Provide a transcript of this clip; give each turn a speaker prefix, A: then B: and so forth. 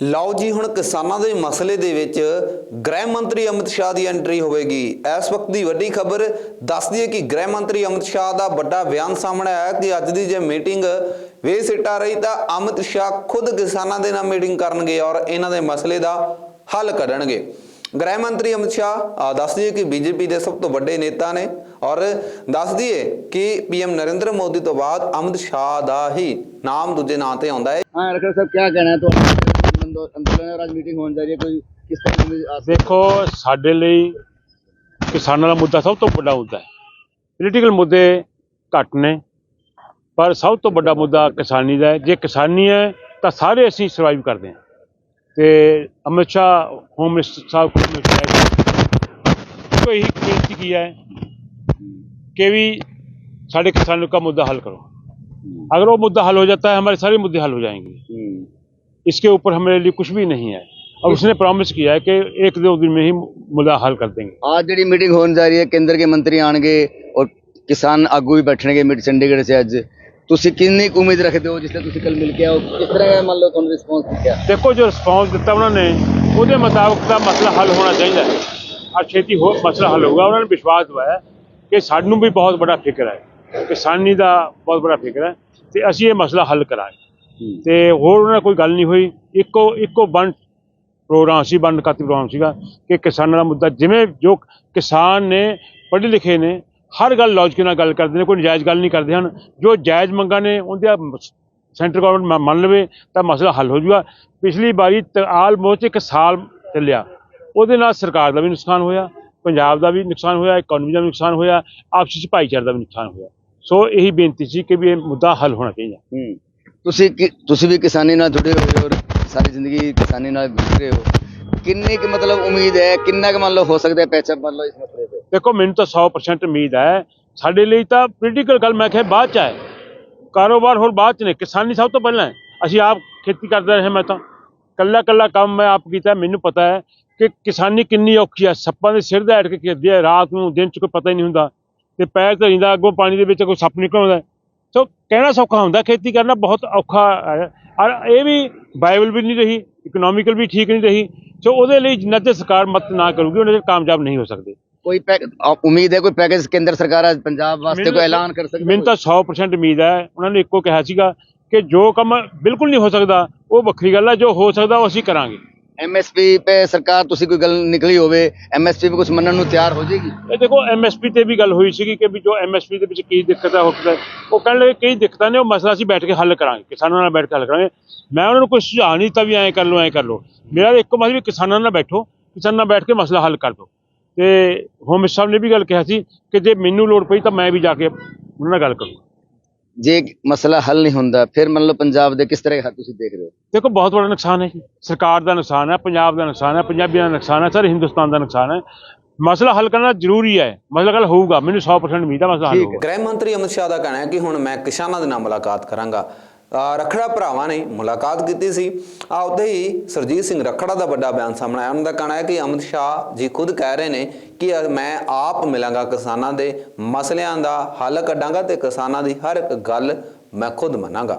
A: ਲਓ ਜੀ, ਹੁਣ ਕਿਸਾਨਾਂ ਦੇ ਮਸਲੇ ਦੇ ਵਿੱਚ ਗ੍ਰਹਿ ਮੰਤਰੀ ਅਮਿਤ ਸ਼ਾਹ ਦੀ ਐਂਟਰੀ ਹੋਵੇਗੀ। ਇਸ ਵਕਤ ਦੀ ਵੱਡੀ ਖਬਰ ਦੱਸਦੀ ਹੈ ਕਿ ਗ੍ਰਹਿ ਮੰਤਰੀ ਅਮਿਤ ਸ਼ਾਹ ਦਾ ਵੱਡਾ ਬਿਆਨ ਸਾਹਮਣੇ ਆਇਆ ਕਿ ਅੱਜ ਦੀ ਜੇ ਮੀਟਿੰਗ ਵੇਸਿਟ ਆ ਰਹੀ ਤਾਂ ਅਮਿਤ ਸ਼ਾਹ ਖੁਦ ਕਿਸਾਨਾਂ ਦੇ ਨਾਲ ਮੀਟਿੰਗ ਕਰਨਗੇ ਔਰ ਇਹਨਾਂ ਦੇ ਮਸਲੇ ਦਾ ਹੱਲ ਕਰਨਗੇ ਗ੍ਰਹਿ ਮੰਤਰੀ ਅਮਿਤ ਸ਼ਾਹ ਦੱਸ ਦਈਏ ਕਿ ਬੀਜੇਪੀ ਦੇ ਸਭ ਤੋਂ ਵੱਡੇ ਨੇਤਾ ਨੇ ਔਰ ਦੱਸ ਦਈਏ ਕਿ ਪੀਐਮ ਨਰਿੰਦਰ ਮੋਦੀ ਤੋਂ ਬਾਅਦ ਅਮਿਤ ਸ਼ਾਹ ਦਾ ਹੀ ਨਾਮ ਦੂਜੇ ਨਾਂ ਤੇ ਆਉਂਦਾ ਹੈ।
B: ਹਾਂ ਰਕਰ ਸਾਹਿਬ ਕੀ ਕਹਿਣਾ ਹੈ ਤੁਹਾਡਾ? आंदो- आंदोलन और आज मीटिंग होने जा रही है कोई किस तरह की आज
C: ਦੇਖੋ ਸਾਡੇ ਲਈ ਕਿਸਾਨਾਂ ਦਾ ਮੁੱਦਾ ਸਭ ਤੋਂ ਵੱਡਾ ਮੁੱਦਾ ਹੈ ਪੋਲੀਟੀਕਲ ਮੁੱਦੇ ਘੱਟ ਨੇ ਪਰ ਸਭ ਤੋਂ ਵੱਡਾ ਮੁੱਦਾ ਕਿਸਾਨੀ ਦਾ ਹੈ ਜੇ ਕਿਸਾਨੀ ਹੈ ਤਾਂ ਸਾਰੇ ਅਸੀਂ ਸਰਵਾਈਵ ਕਰਦੇ ਹਾਂ ਤੇ ਅਮਿਤ ਸ਼ਾਹ ਹੋਮ ਮਿਨਿਸਟਰ ਸਾਹਿਬ ਕੋਲ ਹਮੇਸ਼ਾ ਹੈ ਕੋਈ ਇਹੀ ਬੇਨਤੀ ਕੀ ਹੈ कि भी साढ़े किसानों का मुद्दा हल करो अगर वो मुद्दा हल हो जाता है हमारे सारे मुद्दे हल हो जाएंगे
B: हम्म,
C: इसके ऊपर हमारे लिए कुछ भी नहीं है और उसने प्रॉमिस किया है कि एक दो दिन में ही मुद्दा हल कर देंगे
B: आज जी मीटिंग होने जा रही है केंद्र के मंत्री आएंगे और किसान आगू भी बैठणगे मीट चंडीगढ़ से ਅੱਜ ਤੁਸੀਂ ਕਿੰਨੀ ਕੁ ਉਮੀਦ ਰੱਖਦੇ ਹੋ ਜਿਸ ਤਰ੍ਹਾਂ ਤੁਸੀਂ ਕੱਲ ਮਿਲ ਕੇ ਆਓ ਕਿਸ ਤਰ੍ਹਾਂ ਮੰਨ ਲਓ ਤੁਹਾਨੂੰ ਰਿਸਪੌਂਸ ਦਿੱਤਾ
C: ਦੇਖੋ ਜੋ ਰਿਸਪੌਂਸ ਦਿੱਤਾ ਉਹਨਾਂ ਨੇ ਉਹਦੇ ਮੁਤਾਬਕ ਦਾ ਮਸਲਾ ਹੱਲ ਹੋਣਾ ਚਾਹੀਦਾ ਹੈ ਆ ਛੇਤੀ ਹੋ ਮਸਲਾ ਹੱਲ ਹੋਊਗਾ ਉਹਨਾਂ ਨੇ ਵਿਸ਼ਵਾਸ ਦਵਾਇਆ ਕਿ ਸਾਨੂੰ ਵੀ ਬਹੁਤ ਵੱਡਾ ਫਿਕਰ ਹੈ ਕਿਸਾਨੀ ਦਾ ਬਹੁਤ ਵੱਡਾ ਫਿਕਰ ਹੈ ਤੇ ਅਸੀਂ ਇਹ ਮਸਲਾ ਹੱਲ ਕਰਾਂਗੇ ਤੇ ਹੋਰ ਉਹਨਾਂ ਨਾਲ ਕੋਈ ਗੱਲ ਨਹੀਂ ਹੋਈ। ਇੱਕੋ ਇੱਕੋ ਵਨ ਪ੍ਰੋਗਰਾਮ ਸੀ ਵਨ ਕਾਤੀ ਪ੍ਰੋਗਰਾਮ ਸੀਗਾ ਕਿ ਕਿਸਾਨਾਂ ਦਾ ਮੁੱਦਾ ਜਿਵੇਂ ਜੋ ਕਿਸਾਨ ਨੇ ਪੜ੍ਹੇ ਲਿਖੇ ਨੇ ਹਰ ਗੱਲ ਲੌਜਿਕ ਨਾਲ ਗੱਲ ਕਰਦੇ ਨੇ ਕੋਈ ਨਜਾਇਜ਼ ਗੱਲ ਨਹੀਂ ਕਰਦੇ ਹਨ। ਜੋ ਜਾਇਜ਼ ਮੰਗਾਂ ਨੇ ਉਹਦੇ ਸੈਂਟਰ ਗਵਰਨਮੈਂਟ ਮੰਨ ਲਵੇ ਤਾਂ ਮਸਲਾ ਹੱਲ ਹੋ ਜਾਊਗਾ ਪਿਛਲੀ ਵਾਰੀ ਆਲਮੋਸਟ ਇੱਕ ਸਾਲ ਚੱਲਿਆ। ਉਹਦੇ ਨਾਲ ਸਰਕਾਰ ਦਾ ਵੀ ਨੁਕਸਾਨ ਹੋਇਆ ਪੰਜਾਬ ਦਾ ਵੀ ਨੁਕਸਾਨ ਹੋਇਆ ਇਕਨੋਮੀ ਦਾ ਵੀ ਨੁਕਸਾਨ ਹੋਇਆ ਆਪਸ ਭਾਈਚਾਰੇ ਦਾ ਵੀ ਨੁਕਸਾਨ ਹੋਇਆ। ਸੋ ਇਹੀ ਬੇਨਤੀ ਸੀ ਕਿ ਵੀ ਇਹ ਮੁੱਦਾ ਹੱਲ ਹੋਣਾ ਚਾਹੀਦਾ।
B: ਹੂੰ। ਤੁਸੀਂ ਕਿ- ਤੁਸੀਂ ਵੀ ਕਿਸਾਨੀ ਨਾਲ ਜੁੜੇ ਹੋਏ ਹੋ ਔਰ ਸਾਰੀ ਜ਼ਿੰਦਗੀ ਕਿਸਾਨੀ ਨਾਲ ਗੁਜ਼ਰੇ ਹੋ। ਕਿੰਨੀ ਕੁ ਮਤਲਬ ਉਮੀਦ ਹੈ, ਕਿੰਨਾ ਕੁ ਮੰਨ ਲਓ ਹੋ ਸਕਦਾ ਹੈ ਪੈਚਅਪ ਮੰਨ ਲਓ ਇਸ ਮਸਲੇ ਤੇ?
C: ਦੇਖੋ, ਮੈਨੂੰ ਤਾਂ 100% ਉਮੀਦ ਹੈ। ਸਾਡੇ ਲਈ ਤਾਂ ਪੋਲੀਟੀਕਲ ਗੱਲ ਮੈਂ ਕਿਹਾ ਬਾਅਦ ਚ ਹੈ। ਕਾਰੋਬਾਰ ਹੋਰ ਬਾਅਦ ਚ ਨੇ। ਕਿਸਾਨੀ ਸਭ ਤੋਂ ਪਹਿਲਾਂ ਹੈ। ਅਸੀਂ ਆਪ ਖੇਤੀ ਕਰਦੇ ਰਹੇ ਮੈਂ ਤਾਂ। ਕੱਲਾ ਕੱਲਾ ਕੰਮ ਮੈਂ ਆਪ ਕੀਤਾ ਮੈਨੂੰ ਪਤਾ ਹੈ ਕਿ ਕਿਸਾਨੀ ਕਿੰਨੀ ਔਖੀ ਹੈ। ਸੱਪਾਂ ਦੇ ਸਿਰ ਦੇ ਅਟਕ ਕੇ ਖੇਡਦੇ ਹੈ ਰਾਤ ਨੂੰ ਦਿਨ ਚ ਕੋਈ ਪਤਾ ਹੀ ਨਹੀਂ ਹੁੰਦਾ। ਤੇ ਪੈਰ ਧਰੀਂਦਾ, ਅੱਗੋਂ ਪਾਣੀ ਦੇ ਵਿੱਚ ਕੋਈ ਸੱਪ ਨਿਕਲ ਆਉਂਦਾ ਹੈ। ਕਹਿਣਾ ਸੌਖਾ ਹੁੰਦਾ ਖੇਤੀ ਕਰਨਾ ਬਹੁਤ ਔਖਾ ਹੈ। ਔਰ ਇਹ ਵੀ ਬਾਈਬਲ ਵੀ ਨਹੀਂ ਰਹੀ ਇਕਨੋਮਿਕਲ ਵੀ ਠੀਕ ਨਹੀਂ ਰਹੀ ਸੋ ਉਹਦੇ ਲਈ ਜਿੰਨਾ ਚਿਰ ਸਰਕਾਰ ਮਤ ਨਾ ਕਰੂਗੀ ਉਹਨਾਂ ਚਿਰ ਕਾਮਯਾਬ ਨਹੀਂ ਹੋ ਸਕਦੇ।
B: ਕੋਈ ਉਮੀਦ ਹੈ ਕੋਈ ਪੈਕੇਜ ਕੇਂਦਰ ਸਰਕਾਰ ਅੱਜ ਪੰਜਾਬ ਵਾਸਤੇ ਕੋਈ ਐਲਾਨ ਕਰ ਸਕਦੀ
C: ਮੈਨੂੰ ਤਾਂ 100% ਉਮੀਦ ਹੈ ਉਹਨਾਂ ਨੇ ਇੱਕੋ ਕਿਹਾ ਸੀਗਾ ਕਿ ਜੋ ਕੰਮ ਬਿਲਕੁਲ ਨਹੀਂ ਹੋ ਸਕਦਾ ਉਹ ਵੱਖਰੀ ਗੱਲ ਹੈ ਜੋ ਹੋ ਸਕਦਾ ਉਹ ਅਸੀਂ ਕਰਾਂਗੇ।
B: ਐਮਐਸਪੀ ਤੇ ਸਰਕਾਰ, ਤੁਸੀਂ ਕੋਈ ਗੱਲ ਨਿਕਲੀ ਹੋਵੇ ਐਮਐਸਪੀ ਤੇ ਕੁਝ ਮੰਨਣ ਨੂੰ ਤਿਆਰ ਹੋ ਜਾਏਗੀ
C: ਇਹ ਦੇਖੋ ਐਮਐਸਪੀ ਤੇ ਵੀ ਗੱਲ ਹੋਈ ਸੀਗੀ ਕਿ ਵੀ ਜੋ ਐਮਐਸਪੀ ਦੇ ਵਿੱਚ ਕੀ ਦਿੱਕਤਾਂ ਹੋ ਸਕਦਾ ਉਹ ਕਹਿਣ ਲੱਗੇ ਕਈ ਦਿੱਕਤਾਂ ਨੇ, ਉਹ ਮਸਲਾ ਅਸੀਂ ਬੈਠ ਕੇ ਹੱਲ ਕਰਾਂਗੇ, ਕਿਸਾਨਾਂ ਨਾਲ ਬੈਠ ਕੇ ਹੱਲ ਕਰਾਂਗੇ। ਮੈਂ ਉਹਨਾਂ ਨੂੰ ਕੋਈ ਸੁਝਾਅ ਨਹੀਂ ਦਿੱਤਾ ਵੀ ਐਂ ਕਰ ਲਓ, ਐਂ ਕਰ ਲਓ। ਮੇਰਾ ਤਾਂ ਇੱਕੋ ਮਸਲਾ ਵੀ ਕਿਸਾਨਾਂ ਨਾਲ ਬੈਠੋ, ਕਿਸਾਨਾਂ ਨਾਲ ਬੈਠ ਕੇ ਮਸਲਾ ਹੱਲ ਕਰ ਦਿਓ। ਤੇ ਹੋਮ ਸਾਹਿਬ ਨੇ ਵੀ ਗੱਲ ਕਿਹਾ ਸੀ ਕਿ ਜੇ ਮੈਨੂੰ ਲੋੜ ਪਈ ਤਾਂ ਮੈਂ ਵੀ ਜਾ ਕੇ ਉਹਨਾਂ ਨਾਲ ਗੱਲ ਕਰੂੰਗਾ।
B: ਜੇ ਮਸਲਾ ਹੱਲ ਨਹੀਂ ਹੁੰਦਾ ਫਿਰ ਮੰਨ ਲਓ ਪੰਜਾਬ ਦੇ ਕਿਸ ਤਰ੍ਹਾਂ ਦੇ ਹੱਲ ਤੁਸੀਂ ਦੇਖ ਰਹੇ ਹੋ?
C: ਦੇਖੋ ਬਹੁਤ ਵੱਡਾ ਨੁਕਸਾਨ ਹੈ ਜੀ। ਸਰਕਾਰ ਦਾ ਨੁਕਸਾਨ ਹੈ ਪੰਜਾਬ ਦਾ ਨੁਕਸਾਨ ਹੈ ਪੰਜਾਬੀਆਂ ਦਾ ਨੁਕਸਾਨ ਹੈ ਸਾਰੇ ਹਿੰਦੁਸਤਾਨ ਦਾ ਨੁਕਸਾਨ ਹੈ। ਮਸਲਾ ਹੱਲ ਕਰਨਾ ਜ਼ਰੂਰੀ ਹੈ। ਮਸਲਾ ਹੱਲ ਹੋਊਗਾ ਮੈਨੂੰ 100% ਉਮੀਦ ਹੈ ਮਸਲਾ ਹੱਲ
B: ਠੀਕ ਹੈ।
C: ਹੋਊਗਾ।
A: ਗ੍ਰਹਿ ਮੰਤਰੀ ਅਮਿਤ ਸ਼ਾਹ ਦਾ ਕਹਿਣਾ ਹੈ ਕਿ ਹੁਣ ਮੈਂ ਕਿਸਾਨਾਂ ਦੇ ਨਾਲ ਮੁਲਾਕਾਤ ਕਰਾਂਗਾ। ਰਖੜਾ ਭਰਾਵਾਂ ਨੇ ਮੁਲਾਕਾਤ ਕੀਤੀ ਸੀ। ਆ, ਉੱਥੇ ਹੀ ਸਰਜੀਤ ਸਿੰਘ ਰਖੜਾ ਦਾ ਵੱਡਾ ਬਿਆਨ ਸਾਹਮਣੇ ਆਇਆ। ਉਹਨਾਂ ਦਾ ਕਹਿਣਾ ਹੈ ਕਿ ਅਮਿਤ ਸ਼ਾਹ ਜੀ ਖੁਦ ਕਹਿ ਰਹੇ ਨੇ ਕਿ ਮੈਂ ਆਪ ਮਿਲਾਂਗਾ ਕਿਸਾਨਾਂ ਦੇ ਮਸਲਿਆਂ ਦਾ ਹੱਲ ਕੱਢਾਂਗਾ ਤੇ ਕਿਸਾਨਾਂ ਦੀ ਹਰ ਇੱਕ ਗੱਲ ਮੈਂ ਖੁਦ ਮੰਨਾਂਗਾ।